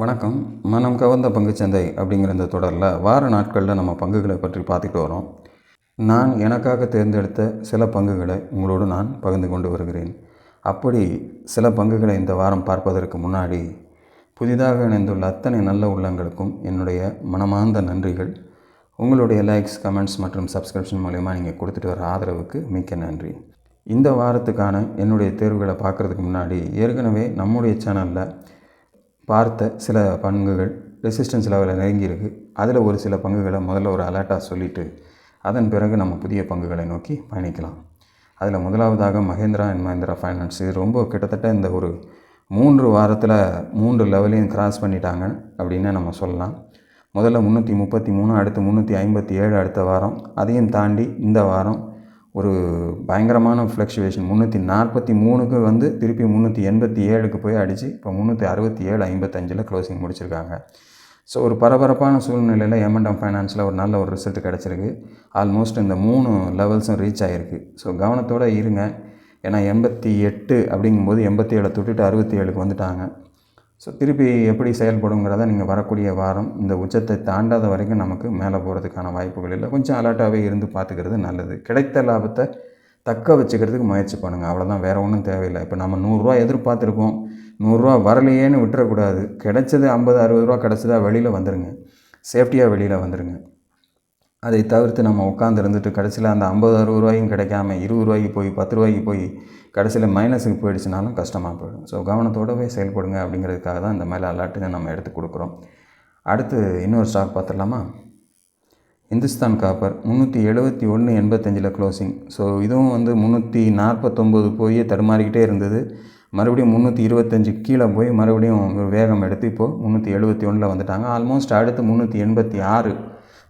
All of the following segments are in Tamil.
வணக்கம். மனம் கவர்ந்த பங்குச்சந்தை அப்படிங்கிற இந்த தொடரில் வார நாட்களில் நம்ம பங்குகளை பற்றி பார்த்துட்டு வரோம். நான் எனக்காக தேர்ந்தெடுத்த சில பங்குகளை உங்களோடு நான் பகிர்ந்து கொண்டு வருகிறேன். அப்படி சில பங்குகளை இந்த வாரம் பார்ப்பதற்கு முன்னாடி புதிதாக இணைந்துள்ள அத்தனை நல்ல உள்ளங்களுக்கும் என்னுடைய மனமார்ந்த நன்றிகள். உங்களுடைய லைக்ஸ் கமெண்ட்ஸ் மற்றும் சப்ஸ்கிரிப்ஷன் மூலயமா நீங்கள் கொடுத்துட்டு வர ஆதரவுக்கு மிக்க நன்றி. இந்த வாரத்துக்கான என்னுடைய தேர்வுகளை பார்க்குறதுக்கு முன்னாடி ஏற்கனவே நம்முடைய சேனலில் பார்த்த சில பங்குகள் ரெசிஸ்டன்ஸ் லெவலில் நெருங்கியிருக்கு. அதில் ஒரு சில பங்குகளை முதல்ல ஒரு அலர்ட்டாக சொல்லிவிட்டு அதன் பிறகு நம்ம புதிய பங்குகளை நோக்கி பயணிக்கலாம். அதில் முதலாவதாக மகேந்திரா அண்ட் மஹேந்திரா ஃபைனான்ஸ் இது ரொம்ப கிட்டத்தட்ட இந்த ஒரு மூன்று வாரத்தில் மூன்று லெவலையும் கிராஸ் பண்ணிட்டாங்க அப்படின்னு நம்ம சொல்லலாம். முதல்ல முந்நூற்றி முப்பத்தி மூணு அடுத்து முந்நூற்றி ஐம்பத்தி ஏழு அடுத்த வாரம். அதையும் தாண்டி இந்த வாரம் ஒரு பயங்கரமான ஃப்ளக்சுவேஷன் முந்நூற்றி நாற்பத்தி மூணுக்கு வந்து திருப்பி முந்நூற்றி எண்பத்தி ஏழுக்கு போய் அடித்து இப்போ முந்நூற்றி அறுபத்தி ஏழு ஐம்பத்தஞ்சில் க்ளோசிங் முடிச்சிருக்காங்க. ஸோ ஒரு பரபரப்பான சூழ்நிலையில் எம்என்டம் ஃபைனான்ஸில் ஒரு நல்ல ஒரு ரிசல்ட் கிடச்சிருக்கு. ஆல்மோஸ்ட் இந்த மூணு லெவல்ஸும் ரீச் ஆகிருக்கு ஸோ கவனத்தோடு இருங்க. ஏன்னா எண்பத்தி எட்டு அப்படிங்கும்போது எண்பத்தி ஏழை தொட்டுட்டு அறுபத்தி ஏழுக்கு வந்துட்டாங்க. ஸோ திருப்பி எப்படி செயல்படுங்கிறத நீங்கள் வரக்கூடிய வாரம் இந்த உச்சத்தை தாண்டாத வரைக்கும் நமக்கு மேலே போகிறதுக்கான வாய்ப்புகள் இல்லை. கொஞ்சம் அலர்ட்டாகவே இருந்து பார்த்துக்கிறது நல்லது. கிடைத்த லாபத்தை தக்க வச்சுக்கிறதுக்கு முயற்சி பண்ணுங்கள் அவ்வளோதான் வேறு ஒன்றும் தேவையில்லை. இப்போ நம்ம நூறுரூவா எதிர்பார்த்துருக்கோம். நூறுரூவா வரலையேன்னு விட்டுறக்கூடாது. கிடைச்சது ஐம்பது அறுபது ரூபா கிடச்சதா வெளியில் வந்துடுங்க சேஃப்டியாக வெளியில் வந்துடுங்க அதை தவிர்த்து நம்ம உட்காந்து இருந்துட்டு கடைசியில் அந்த ஐம்பது அறுபது ரூபாயும் கிடைக்காம இருபது ரூபாய்க்கு போய் பத்து ரூபாய்க்கு போய் கடைசியில் மைனஸுக்கு போயிடுச்சுனாலும் கஷ்டமாக போயிடும். ஸோ கவனத்தோடவே செயல்படுங்க அப்படிங்கிறதுக்காக தான் இந்த மாதிரி அலாட்டு நம்ம எடுத்து கொடுக்குறோம். அடுத்து இன்னொரு ஸ்டாக் பார்த்துடலாமா? இந்துஸ்தான் காப்பர் முந்நூற்றி எழுபத்தி ஒன்று எண்பத்தஞ்சில் க்ளோசிங் ஸோ இதுவும் வந்து முந்நூற்றி நாற்பத்தொம்போது போய் தடுமாறிக்கிட்டே இருந்தது. மறுபடியும் முந்நூற்றி இருபத்தஞ்சி கீழே போய் மறுபடியும் வேகம் எடுத்து இப்போது முந்நூற்றி எழுபத்தி ஒன்றில் வந்துட்டாங்க. ஆல்மோஸ்ட் அடுத்து முந்நூற்றி எண்பத்தி ஆறு.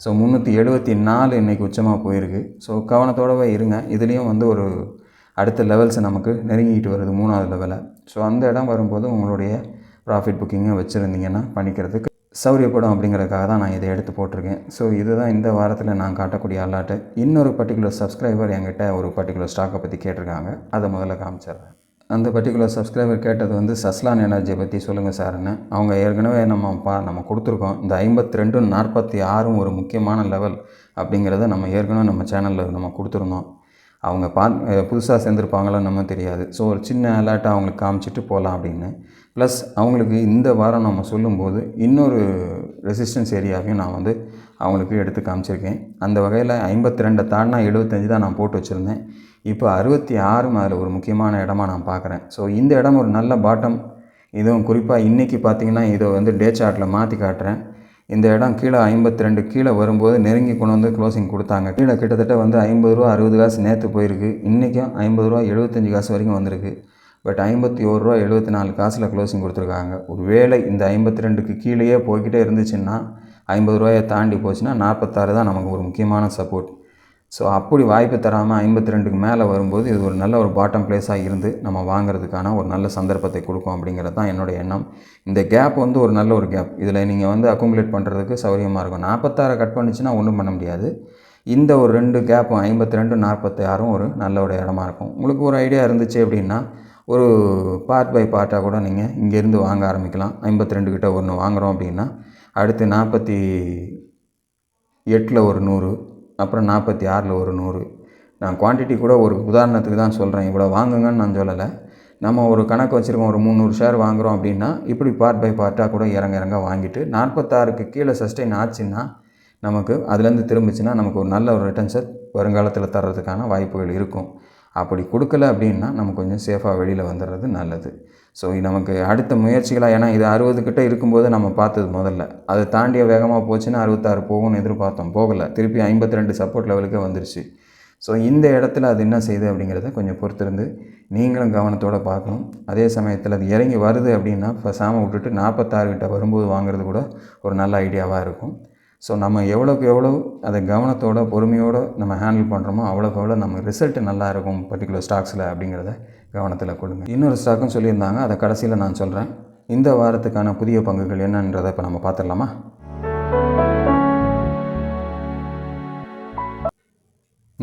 ஸோ முந்நூற்றி எழுபத்தி நாலு இன்றைக்கி உச்சமாக போயிருக்கு. ஸோ கவனத்தோடவே இருங்க. இதுலேயும் வந்து ஒரு அடுத்த லெவல்ஸை நமக்கு நெருங்கிக்கிட்டு வருது மூணாவது லெவலில் ஸோ அந்த இடம் வரும்போது உங்களுடைய ப்ராஃபிட் புக்கிங்கை வச்சுருந்தீங்கன்னா பண்ணிக்கிறதுக்கு சௌரியப்படும் அப்படிங்கிறதுக்காக தான் நான் இதை எடுத்து போட்டிருக்கேன். ஸோ இதுதான் இந்த வாரத்தில் நான் காட்டக்கூடிய அல்லாட்டு இன்னொரு பர்டிகுலர் சப்ஸ்கிரைபர் என்கிட்ட ஒரு பர்டிகுலர் ஸ்டாக்கை பற்றி கேட்டிருக்காங்க. அதை முதல்ல காமிச்சிடுறேன். அந்த பர்டிகுலர் சப்ஸ்கிரைபர் கேட்டது வந்து சஸ்லான் எனர்ஜியை பற்றி சொல்லுங்கள் சார்னு அவங்க ஏற்கனவே நம்ம பா நம்ம கொடுத்துருக்கோம். இந்த ஐம்பத்தி ரெண்டும் நாற்பத்தி ஆறும் ஒரு முக்கியமான லெவல் அப்படிங்கிறத நம்ம ஏற்கனவே நம்ம சேனலில் நம்ம கொடுத்துருந்தோம். அவங்க பா புதுசாக சேர்ந்துருப்பாங்களோ நம்ம தெரியாது. ஸோ ஒரு சின்ன அலர்ட்டை அவங்களுக்கு காமிச்சிட்டு போகலாம் அப்படின்னு. ப்ளஸ் அவங்களுக்கு இந்த வாரம் நம்ம சொல்லும்போது இன்னொரு ரெசிஸ்டன்ஸ் ஏரியாவையும் நான் வந்து அவங்களுக்கு எடுத்து காமிச்சிருக்கேன். அந்த வகையில் ஐம்பத்தி ரெண்டை தாண்டினா எழுபத்தஞ்சு தான் நான் போட்டு வச்சுருந்தேன். இப்போ அறுபத்தி ஆறும் அதில் ஒரு முக்கியமான இடமா நான் பார்க்குறேன். ஸோ இந்த இடம் ஒரு நல்ல பாட்டம் இதுவும் குறிப்பாக இன்றைக்கி பார்த்திங்கன்னா இதை வந்து டே சார்ட்டில் மாற்றி காட்டுறேன். இந்த இடம் கீழே ஐம்பத்தி ரெண்டு கீழே வரும்போது நெருங்கி கொண்டு வந்து க்ளோசிங் கொடுத்தாங்க. கீழே கிட்டத்தட்ட வந்து ஐம்பது ரூபா அறுபது காசு நேற்று போயிருக்கு. இன்றைக்கும் ஐம்பது ரூபா எழுபத்தஞ்சி காசு வரைக்கும் வந்திருக்கு. பட் ஐம்பத்தி ஒரு ரூபா எழுபத்தி நாலு காசில் க்ளோசிங் கொடுத்துருக்காங்க. ஒரு வேளை இந்த ஐம்பத்தி ரெண்டுக்கு கீழேயே போய்கிட்டே இருந்துச்சுன்னா ஐம்பது ரூபாயை தாண்டி போச்சுன்னா நாற்பத்தாறு தான் நமக்கு ஒரு முக்கியமான சப்போர்ட் ஸோ அப்படி வாய்ப்பு தராமல் ஐம்பத்தி ரெண்டுக்கு மேலே வரும்போது இது ஒரு நல்ல ஒரு பாட்டம் பிளேஸாக இருந்து நம்ம வாங்குறதுக்கான ஒரு நல்ல சந்தர்ப்பத்தை கொடுக்கும் அப்படிங்கிறது தான் என்னோடய எண்ணம். இந்த கேப் வந்து ஒரு நல்ல ஒரு கேப் இதில் நீங்கள் வந்து அக்குமுலேட் பண்ணுறதுக்கு சௌரியமாக இருக்கும். நாற்பத்தாறு கட் பண்ணிச்சுன்னா ஒன்றும் பண்ண முடியாது. இந்த ஒரு ரெண்டு கேப்பும் ஐம்பத்தி ரெண்டு நாற்பத்தி ஆறும் ஒரு நல்ல ஒரு இடமா இருக்கும். உங்களுக்கு ஒரு ஐடியா இருந்துச்சு அப்படின்னா ஒரு பார்ட் பை பார்ட்டாக கூட நீங்கள் இங்கேருந்து வாங்க ஆரம்பிக்கலாம். ஐம்பத்தி ரெண்டு கிட்ட ஒன்று வாங்குகிறோம் அப்படின்னா அடுத்து நாற்பத்தி எட்டில் ஒரு நூறு அப்புறம் நாற்பத்தி ஆறில் ஒரு நூறு. நான் குவான்டிட்டி கூட ஒரு உதாரணத்துக்கு தான் சொல்கிறேன் இவ்வளோ வாங்குங்கன்னு நான் சொல்லலை. நம்ம ஒரு கணக்கு வச்சுருக்கோம். ஒரு முந்நூறு ஷேர் வாங்குகிறோம் அப்படின்னா இப்படி பார்ட் பை பார்ட்டாக கூட இறங்க இறங்க வாங்கிட்டு நாற்பத்தாறுக்கு கீழே சஸ்டெயின் ஆச்சுன்னா நமக்கு அதுலேருந்து திரும்பிச்சுன்னா நமக்கு ஒரு நல்ல ஒரு ரிட்டர்ன்ஸை வருங்காலத்தில் தர்றதுக்கான வாய்ப்புகள் இருக்கும். அப்படி கொடுக்கல அப்படின்னா நம்ம கொஞ்சம் சேஃபாக வெளியில் வந்துடுறது நல்லது. ஸோ நமக்கு அடுத்த முயற்சிகளாக ஏன்னா இது அறுபது கிட்ட இருக்கும்போது நம்ம பார்த்தது முதல்ல. அதை தாண்டிய வேகமாக போச்சுன்னா அறுபத்தாறு போகும்னு எதிர்பார்த்தோம். போகலை. திருப்பி ஐம்பத்தி ரெண்டு சப்போர்ட் லெவலுக்கே வந்துருச்சு. ஸோ இந்த இடத்துல அது என்ன செய்யுது அப்படிங்கிறத கொஞ்சம் பொறுத்திருந்து நீங்களும் கவனத்தோடு பார்க்கணும். அதே சமயத்தில் அது இறங்கி வருது அப்படின்னா இப்போ சாம விட்டுட்டு நாற்பத்தாறு கிட்ட வரும்போது வாங்குறது கூட ஒரு நல்ல ஐடியாவாக இருக்கும். ஸோ நம்ம எவ்வளோக்கு எவ்வளோ அதை கவனத்தோட பொறுமையோடு நம்ம ஹேண்டில் பண்ணுறோமோ அவ்வளோக்கு எவ்வளோ நம்ம ரிசல்ட் நல்லா இருக்கும் பர்டிகுலர் ஸ்டாக்ஸில் அப்படிங்கிறத கவனத்தில் கொடுங்க. இன்னொரு ஸ்டாக்கும் சொல்லியிருந்தாங்க. அதை கடைசியில் நான் சொல்கிறேன் இந்த வாரத்துக்கான புதிய பங்குகள் என்னன்றதை இப்போ நம்ம பார்த்துடலாமா?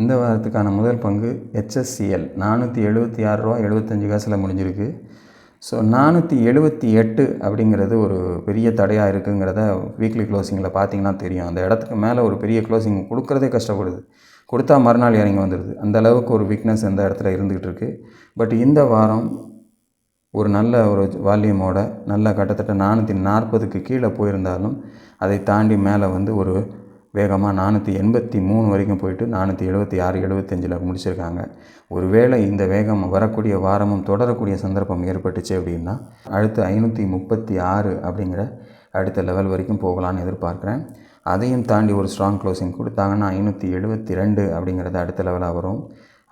இந்த வாரத்துக்கான முதல் பங்கு ஹெச்எஸ்சிஎல் நானூற்றி எழுபத்தி ஆறு ரூபா எழுபத்தஞ்சு காசில் முடிஞ்சிருக்கு. ஸோ நானூற்றி எழுபத்தி எட்டு அப்படிங்கிறது ஒரு பெரிய தடையாக இருக்குங்கிறத வீக்லி க்ளோசிங்கில் பார்த்தீங்கன்னா தெரியும். அந்த இடத்துக்கு மேலே ஒரு பெரிய க்ளோசிங் கொடுக்குறதே கஷ்டப்படுது. கொடுத்தா மறுநாள் இறங்கி வந்துடுது. அந்த அளவுக்கு ஒரு வீக்னஸ் இந்த இடத்துல இருந்துக்கிட்டு இருக்குது பட் இந்த வாரம் ஒரு நல்ல ஒரு வால்யூமோட நல்ல கிட்டத்தட்ட நானூற்றி நாற்பதுக்கு கீழே போயிருந்தாலும் அதை தாண்டி மேலே வந்து ஒரு வேகமாக நானூற்றி எண்பத்தி மூணு வரைக்கும் போயிட்டு நானூற்றி எழுபத்தி ஆறு எழுபத்தஞ்சில் முடிச்சிருக்காங்க. ஒருவேளை இந்த வேகம் வரக்கூடிய வாரமும் தொடரக்கூடிய சந்தர்ப்பம் ஏற்பட்டுச்சு அப்படின்னா அடுத்து ஐநூற்றி முப்பத்தி ஆறு அப்படிங்கிற அடுத்த லெவல் வரைக்கும் போகலான்னு எதிர்பார்க்குறேன். அதையும் தாண்டி ஒரு ஸ்ட்ராங் க்ளோசிங் கொடுத்தாங்கன்னா ஐநூற்றி எழுபத்தி ரெண்டு அப்படிங்கிறது அடுத்த லெவலாக வரும்.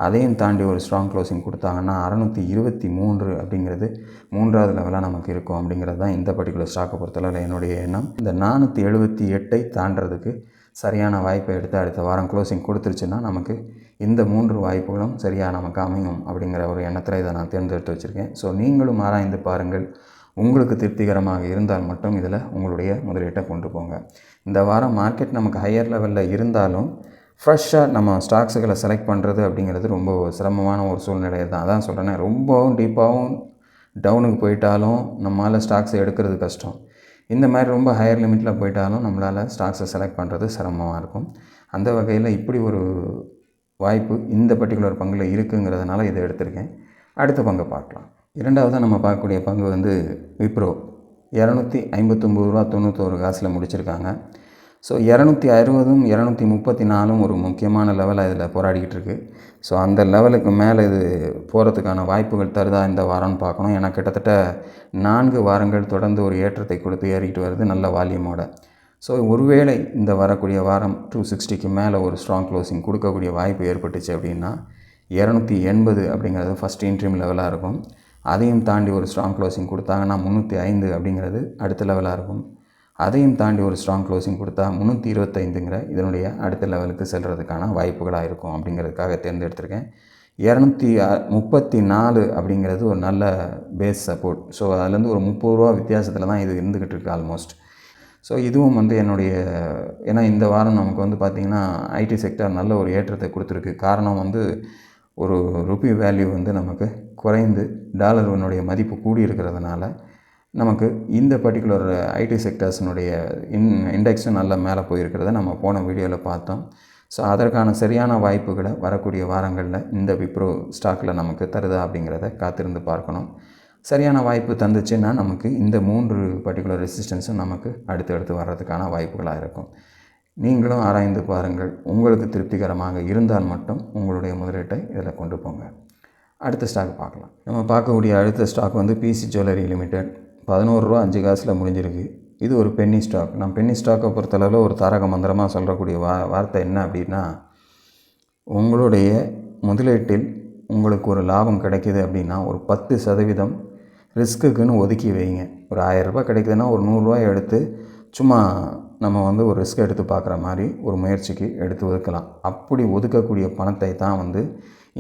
அதையும் தாண்டி ஒரு ஸ்ட்ராங் க்ளோசிங் கொடுத்தாங்கன்னா அறநூற்றி இருபத்தி மூன்று அப்படிங்கிறது மூன்றாவது லெவலாக நமக்கு இருக்கும் அப்படிங்கிறது தான் இந்த பர்டிகுலர் ஸ்டாக்கை பொறுத்தளவில் என்னுடைய எண்ணம். இந்த நானூற்றி எழுபத்தி எட்டை தாண்டறதுக்கு சரியான வாய்ப்பை எடுத்து அடுத்த வாரம் க்ளோசிங் கொடுத்துருச்சுன்னா நமக்கு இந்த மூன்று வாய்ப்புகளும் சரியாக நமக்கு அமையும் அப்படிங்கிற ஒரு எண்ணத்தில் இதை நான் தேர்ந்தெடுத்து வச்சுருக்கேன். ஸோ நீங்களும் ஆராய்ந்து பாருங்கள். உங்களுக்கு திருப்திகரமாக இருந்தால் மட்டும் இதில் உங்களுடைய முதலீட்டை கொண்டு போங்க. இந்த வாரம் மார்க்கெட் நமக்கு ஹையர் லெவலில் இருந்தாலும் ஃப்ரெஷ்ஷாக நம்ம ஸ்டாக்ஸுகளை செலக்ட் பண்ணுறது அப்படிங்கிறது ரொம்ப சிரமமான ஒரு சூழ்நிலை தான். அதான் சொல்கிறேன் ரொம்பவும் டீப்பாகவும் டவுனுக்கு போயிட்டாலும் நம்மளால் ஸ்டாக்ஸை எடுக்கிறது கஷ்டம். இந்த மாதிரி ரொம்ப ஹையர் லிமிட்டில் போயிட்டாலும் நம்மளால் ஸ்டாக்ஸை செலக்ட் பண்ணுறது சிரமமாக இருக்கும். அந்த வகையில் இப்படி ஒரு வாய்ப்பு இந்த பர்டிகுலர் பங்கில் இருக்குங்கிறதுனால இதை எடுத்திருக்கேன். அடுத்த பங்கை பார்க்கலாம். இரண்டாவதாக நம்ம பார்க்கக்கூடிய பங்கு வந்து விப்ரோ. இரநூத்தி ஐம்பத்தொம்பது ரூபா தொண்ணூத்தோரு காசில் முடிச்சிருக்காங்க. ஸோ இரநூத்தி அறுபதும் இரநூத்தி முப்பத்தி நாலும் ஒரு முக்கியமான லெவலாக இதில் போராடிக்கிட்டு இருக்குது ஸோ அந்த லெவலுக்கு மேலே இது போகிறதுக்கான வாய்ப்புகள் தருதா இந்த வாரம்னு பார்க்கணும். ஏன்னா கிட்டத்தட்ட நான்கு வாரங்கள் தொடர்ந்து ஒரு ஏற்றத்தை கொடுத்து ஏறிக்கிட்டு வருது நல்ல வால்யூமோட. ஸோ ஒருவேளை இந்த வரக்கூடிய வாரம் டூ சிக்ஸ்டிக்கு மேலே ஒரு ஸ்ட்ராங் க்ளோசிங் கொடுக்கக்கூடிய வாய்ப்பு ஏற்பட்டுச்சு அப்படின்னா இரநூத்தி எண்பது அப்படிங்கிறது ஃபஸ்ட் இன்ட்ரீம் லெவலாக இருக்கும். அதையும் தாண்டி ஒரு ஸ்ட்ராங் க்ளோசிங் கொடுத்தாங்கன்னா முந்நூற்றி ஐந்து அப்படிங்கிறது அடுத்த லெவலாக இருக்கும். அதையும் தாண்டி ஒரு ஸ்ட்ராங் க்ளோசிங் கொடுத்தா முந்நூற்றி இருபத்தைந்துங்கிற இதனுடைய அடுத்த லெவலுக்கு செல்கிறதுக்கான வாய்ப்புகளாக இருக்கும் அப்படிங்கிறதுக்காக தேர்ந்தெடுத்திருக்கேன். இரநூத்தி முப்பத்தி நாலு அப்படிங்கிறது ஒரு நல்ல பேஸ் சப்போர்ட் ஸோ அதுலேருந்து ஒரு முப்பது ரூபா வித்தியாசத்தில் தான் இது இருந்துக்கிட்டு இருக்குது ஆல்மோஸ்ட் ஸோ இதுவும் வந்து என்னுடைய ஏன்னா இந்த வாரம் நமக்கு வந்து பார்த்திங்கன்னா ஐடி செக்டர் நல்ல ஒரு ஏற்றத்தை கொடுத்துருக்கு. காரணம் வந்து ஒரு ருபி வேல்யூ வந்து நமக்கு குறைந்து டாலருனுடைய மதிப்பு கூடி இருக்கிறதுனால நமக்கு இந்த பர்டிகுலர் ஐடி செக்டர்ஸினுடைய இன் இண்டெக்ஸும் நல்லா மேலே போயிருக்கிறத நம்ம போன வீடியோவில் பார்த்தோம். ஸோ அதற்கான சரியான வாய்ப்புகளை வரக்கூடிய வாரங்களில் இந்த விப்ரோ ஸ்டாக்கில் நமக்கு தருதா அப்படிங்கிறத காத்திருந்து பார்க்கணும். சரியான வாய்ப்பு தந்துச்சுன்னா நமக்கு இந்த மூன்று பர்டிகுலர் ரெசிஸ்டன்ஸும் நமக்கு அடுத்தடுத்து வர்றதுக்கான வாய்ப்புகளாக இருக்கும். நீங்களும் ஆராய்ந்து பாருங்கள். உங்களுக்கு திருப்திகரமாக இருந்தால் மட்டும் உங்களுடைய முதலீட்டை இதில் கொண்டு போங்க. அடுத்த ஸ்டாக் பார்க்கலாம். நம்ம பார்க்கக்கூடிய அடுத்த ஸ்டாக் வந்து பிசி ஜுவல்லரி லிமிடெட் பதினோருவா அஞ்சு காசில் முடிஞ்சிருக்கு. இது ஒரு பென்னி ஸ்டாக் நான் பென்னி ஸ்டாக்கை பொறுத்தளவில் ஒரு தாரக மந்திரமாக சொல்லக்கூடிய வா வார்த்தை என்ன அப்படின்னா உங்களுடைய முதலீட்டில் உங்களுக்கு ஒரு லாபம் கிடைக்கிது அப்படின்னா ஒரு பத்து சதவீதம் ரிஸ்க்குக்குன்னு ஒதுக்கி வைங்க. ஒரு ஆயிரரூபா கிடைக்குதுன்னா ஒரு நூறுரூவா எடுத்து சும்மா நம்ம வந்து ஒரு ரிஸ்க் எடுத்து பார்க்குற மாதிரி ஒரு முயற்சிக்கு எடுத்து ஒதுக்கலாம். அப்படி ஒதுக்கக்கூடிய பணத்தை தான் வந்து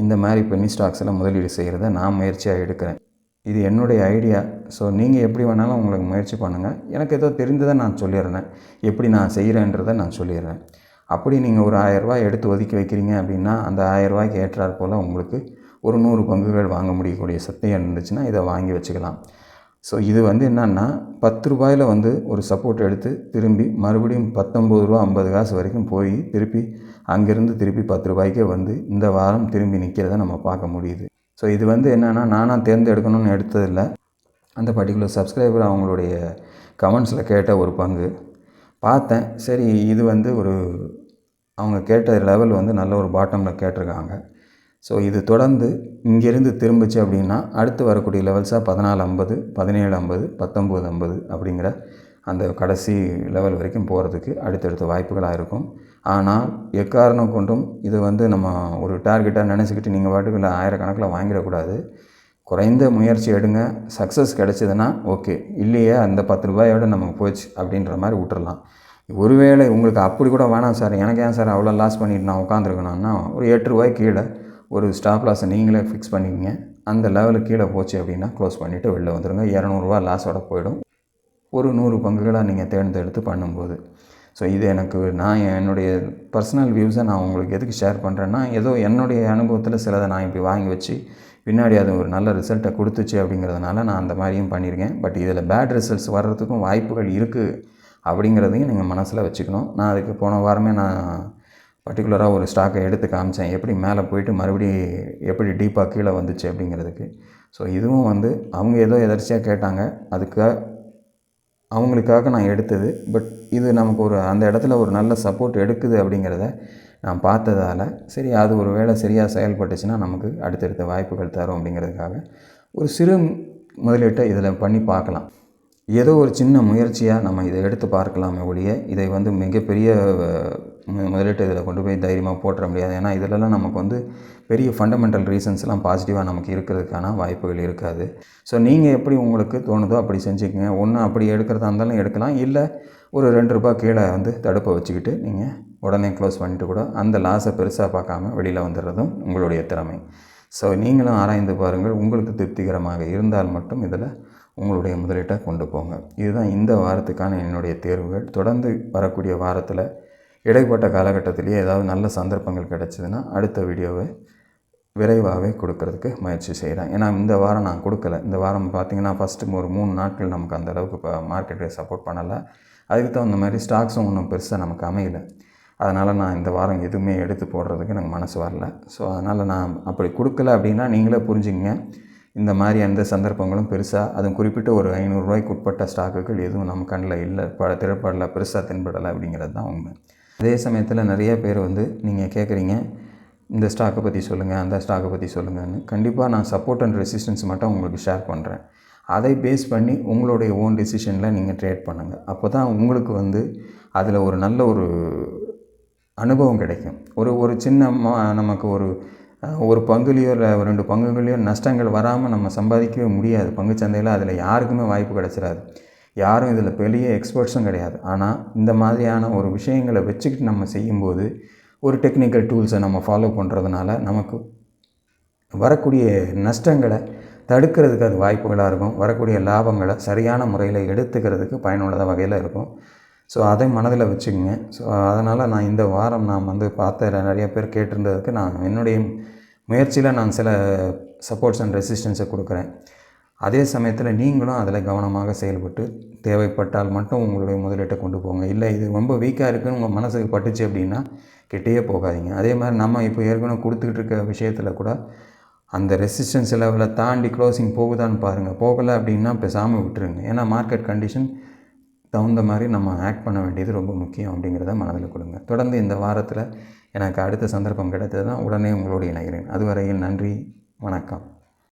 இந்த மாதிரி பென்னி ஸ்டாக்ஸில் முதலீடு செய்கிறத நான் முயற்சியாக எடுக்கிறேன். இது என்னுடைய ஐடியா ஸோ நீங்கள் எப்படி வேணாலும் உங்களுக்கு முயற்சி பண்ணுங்கள் எனக்கு ஏதோ தெரிந்ததை நான் சொல்லிடுறேன். எப்படி நான் செய்கிறேன்றதை நான் சொல்லிடுறேன். அப்படி நீங்கள் ஒரு ஆயரூபா எடுத்து ஒதுக்கி வைக்கிறீங்க அப்படின்னா அந்த ஆயரூபாய்க்கு ஏற்றாற் போல் உங்களுக்கு ஒரு நூறு பங்குகள் வாங்க முடியக்கூடிய சக்தியாக இருந்துச்சுன்னா இதை வாங்கி வச்சுக்கலாம். ஸோ இது வந்து என்னென்னா பத்து ரூபாயில் வந்து ஒரு சப்போர்ட் எடுத்து திரும்பி மறுபடியும் பத்தொம்பது ரூபா ஐம்பது காசு வரைக்கும் போய் திருப்பி அங்கேருந்து திருப்பி பத்து ரூபாய்க்கே வந்து இந்த வாரம் திரும்பி நிற்கிறத நம்ம பார்க்க முடியுது. ஸோ இது வந்து என்னென்னா நானாக தேர்ந்தெடுக்கணும்னு எடுத்ததில்லை. அந்த பர்டிகுலர் சப்ஸ்கிரைபர் அவங்களுடைய கமெண்ட்ஸில் கேட்ட ஒரு பங்கு. பார்த்தேன். சரி இது வந்து ஒரு அவங்க கேட்ட லெவல் வந்து நல்ல ஒரு பாட்டமில் கேட்டிருக்காங்க. ஸோ இது தொடர்ந்து இங்கேருந்து திரும்பிச்சு அப்படின்னா அடுத்து வரக்கூடிய லெவல்ஸாக பதினாலு ஐம்பது பதினேழு ஐம்பது பத்தொம்போது ஐம்பது அப்படிங்கிற அந்த கடைசி லெவல் வரைக்கும் போகிறதுக்கு அடுத்தடுத்த வாய்ப்புகளாக இருக்கும். ஆனால் எக்காரணம் கொண்டும் இது வந்து நம்ம ஒரு டார்கெட்டாக நினச்சிக்கிட்டு நீங்கள் பாட்டுக்குள்ள ஆயிரக்கணக்கில் வாங்கிடக்கூடாது. குறைந்த முயற்சி எடுங்க. சக்ஸஸ் கிடச்சிதுன்னா ஓகே இல்லையே அந்த பத்து ரூபாயோடு நமக்கு போச்சு அப்படின்ற மாதிரி விட்டுறலாம். ஒருவேளை உங்களுக்கு அப்படி கூட வேணாம் சார். எனக்கு ஏன் சார் அவ்வளோ லாஸ் பண்ணிட்டு நான் உட்காந்துருக்கணும்னா ஒரு எட்டு ரூபாய் கீழே ஒரு ஸ்டாப் லாஸை நீங்களே ஃபிக்ஸ் பண்ணிக்கிங்க. அந்த லெவலுக்கு கீழே போச்சு அப்படின்னா க்ளோஸ் பண்ணிவிட்டு வெளில வந்துடுங்க இரநூறுவா லாஸோட போயிடும். ஒரு நூறு பங்குகளாக நீங்கள் தேர்ந்தெடுத்து பண்ணும்போது. ஸோ இது எனக்கு நான் என்னுடைய பர்சனல் வியூஸை நான் உங்களுக்கு எதுக்கு ஷேர் பண்ணுறேன்னா ஏதோ என்னுடைய அனுபவத்தில் சிலதை நான் இப்படி வாங்கி வச்சு பின்னாடி அது ஒரு நல்ல ரிசல்ட்டை கொடுத்துச்சு அப்படிங்கிறதுனால நான் அந்த மாதிரியும் பண்ணியிருக்கேன் பட் இதில் பேட் ரிசல்ட்ஸ் வர்றதுக்கும் வாய்ப்புகள் இருக்குது அப்படிங்கிறதையும் நீங்கள் மனசில் வச்சுக்கணும். நான் அதுக்கு போன வாரமே நான் பர்டிகுலராக ஒரு ஸ்டாக்கை எடுத்து காமிச்சேன். எப்படி மேலே போயிட்டு மறுபடி எப்படி டீப்பாக கீழே வந்துச்சு அப்படிங்கிறதுக்கு. ஸோ இதுவும் வந்து அவங்க ஏதோ எதர்ச்சியாக கேட்டாங்க. அதுக்கு அவங்களுக்காக நான் எடுத்தது. பட் இது நமக்கு ஒரு அந்த இடத்துல ஒரு நல்ல சப்போர்ட் எடுக்குது அப்படிங்கிறத நான் பார்த்ததால சரி அது ஒரு வேளை சரியாக செயல்பட்டுச்சுன்னா நமக்கு அடுத்தடுத்த வாய்ப்புகள் தரும் அப்படிங்கிறதுக்காக ஒரு சிறு முதலீட்டை இதில் பண்ணி பார்க்கலாம். ஏதோ ஒரு சின்ன முயற்சியாக நம்ம இதை எடுத்து பார்க்கலாமே ஒழிய இதை வந்து மிகப்பெரிய முதலீட்டு இதில் கொண்டு போய் தைரியமாக போட்டுற முடியாது. ஏன்னா இதிலலாம் நமக்கு வந்து பெரிய ஃபண்டமெண்டல் ரீசன்ஸ்லாம் பாசிட்டிவாக நமக்கு இருக்கிறதுக்கான வாய்ப்புகள் இருக்காது. ஸோ நீங்கள் எப்படி உங்களுக்கு தோணுதோ அப்படி செஞ்சுக்கங்க. ஒன்று அப்படி எடுக்கிறதா இருந்தாலும் எடுக்கலாம். இல்லை ஒரு ரெண்டு ரூபாய் கீழே வந்து தடுப்பை வச்சுக்கிட்டு நீங்கள் உடனே க்ளோஸ் பண்ணிட்டு கூட அந்த லாஸை பெருசாக பார்க்காம வெளியில் வந்துடுறதும் உங்களுடைய திறமை. ஸோ நீங்களும் ஆராய்ந்து பாருங்கள். உங்களுக்கு திருப்திகரமாக இருந்தால் மட்டும் இதில் உங்களுடைய முதலீட்டை கொண்டு போங்க. இதுதான் இந்த வாரத்துக்கான என்னுடைய தேர்வுகள். தொடர்ந்து வரக்கூடிய வாரத்தில் இடைப்பட்ட காலகட்டத்திலேயே ஏதாவது நல்ல சந்தர்ப்பங்கள் கிடச்சிதுன்னா அடுத்த வீடியோவை விரைவாகவே கொடுக்கறதுக்கு முயற்சி செய்கிறேன் ஏன்னா இந்த வாரம் நான் கொடுக்கல. இந்த வாரம் பார்த்தீங்கன்னா ஃபஸ்ட்டு ஒரு மூணு நாட்கள் நமக்கு அந்த அளவுக்கு இப்போ மார்க்கெட்டை சப்போர்ட் பண்ணலை. அதுக்கு தகுந்த மாதிரி ஸ்டாக்ஸும் ஒன்றும் பெருசாக நமக்கு அமையலை. அதனால் நான் இந்த வாரம் எதுவுமே எடுத்து போடுறதுக்கு எனக்கு மனசு வரல. ஸோ அதனால் நான் அப்படி கொடுக்கல அப்படின்னா நீங்களே புரிஞ்சுங்க இந்த மாதிரி எந்த சந்தர்ப்பங்களும் பெருசாக அதுவும் குறிப்பிட்ட ஒரு ஐநூறுரூவாய்க்கு உட்பட்ட ஸ்டாக்குகள் எதுவும் நம்ம கண்ணில் இல்லை ப திரைப்படல பெருசாக தென்படலை அப்படிங்கிறது தான் உண்மை. அதே சமயத்தில் நிறைய பேர் வந்து நீங்கள் கேட்குறீங்க இந்த ஸ்டாக்கை பற்றி சொல்லுங்கள் அந்த ஸ்டாக்கை பற்றி சொல்லுங்கன்னு. கண்டிப்பாக நான் சப்போர்ட் அண்ட் ரெசிஸ்டன்ஸ் மட்டும் உங்களுக்கு ஷேர் பண்ணுறேன் அதை பேஸ் பண்ணி உங்களுடைய ஓன் டிசிஷனில் நீங்கள் ட்ரேட் பண்ணுங்கள் அப்போ தான் உங்களுக்கு வந்து அதில் ஒரு நல்ல ஒரு அனுபவம் கிடைக்கும். ஒரு ஒரு சின்ன ம- நமக்கு ஒரு ஒரு பங்குலேயோ இல்லை ரெண்டு பங்குகளையோ நஷ்டங்கள் வராமல் நம்ம சம்பாதிக்கவே முடியாது. பங்குச்சந்தையில் அதில் யாருக்குமே வாய்ப்பு கிடைச்சிடாது யாரும் இதில் பெரிய எக்ஸ்பர்ட்ஸும் கிடையாது. ஆனால் இந்த மாதிரியான ஒரு விஷயங்களை வச்சுக்கிட்டு நம்ம செய்யும்போது ஒரு டெக்னிக்கல் டூல்ஸை நம்ம ஃபாலோ பண்ணுறதுனால நமக்கு வரக்கூடிய நஷ்டங்களை தடுக்கிறதுக்கு அது வாய்ப்புகளாக இருக்கும். வரக்கூடிய லாபங்களை சரியான முறையில் எடுத்துக்கிறதுக்கு பயனுள்ளத வகையில் இருக்கும். ஸோ அதை மனதில் வச்சுக்கோங்க. ஸோ அதனால் நான் இந்த வாரம் நான் வந்து பார்த்த நிறைய பேர் கேட்டிருந்ததுக்கு நான் என்னுடைய முயற்சியில் நான் சில சப்போர்ட்ஸ் அண்ட் ரெசிஸ்டன்ஸை கொடுக்குறேன். அதே சமயத்தில் நீங்களும் அதில் கவனமாக செயல்பட்டு தேவைப்பட்டால் மட்டும் உங்களுடைய முதலீட்டை கொண்டு போங்க. இல்லை இது ரொம்ப வீக்காக இருக்குன்னு உங்கள் மனசுக்கு பட்டுச்சு அப்படின்னா கிட்டேயே போகாதீங்க. அதே மாதிரி நம்ம இப்போ ஏற்கனவே கொடுத்துக்கிட்டு இருக்க விஷயத்தில் கூட அந்த ரெசிஸ்டன்ஸ் லெவலை தாண்டி க்ளோசிங் போகுதான்னு பாருங்கள் போகலை அப்படின்னா பேசாமல் விட்டுருங்க. ஏன்னா மார்க்கெட் கண்டிஷன் தகுந்த மாதிரி நம்ம ஆக்ட் பண்ண வேண்டியது ரொம்ப முக்கியம் அப்படிங்கிறத மனதில் கொடுங்க. தொடர்ந்து இந்த வாரத்தில் எனக்கு அடுத்த சந்தர்ப்பம் கிடைத்ததுன்னா உடனே உங்களோடு இணைகிறேன். அதுவரையில் நன்றி வணக்கம்.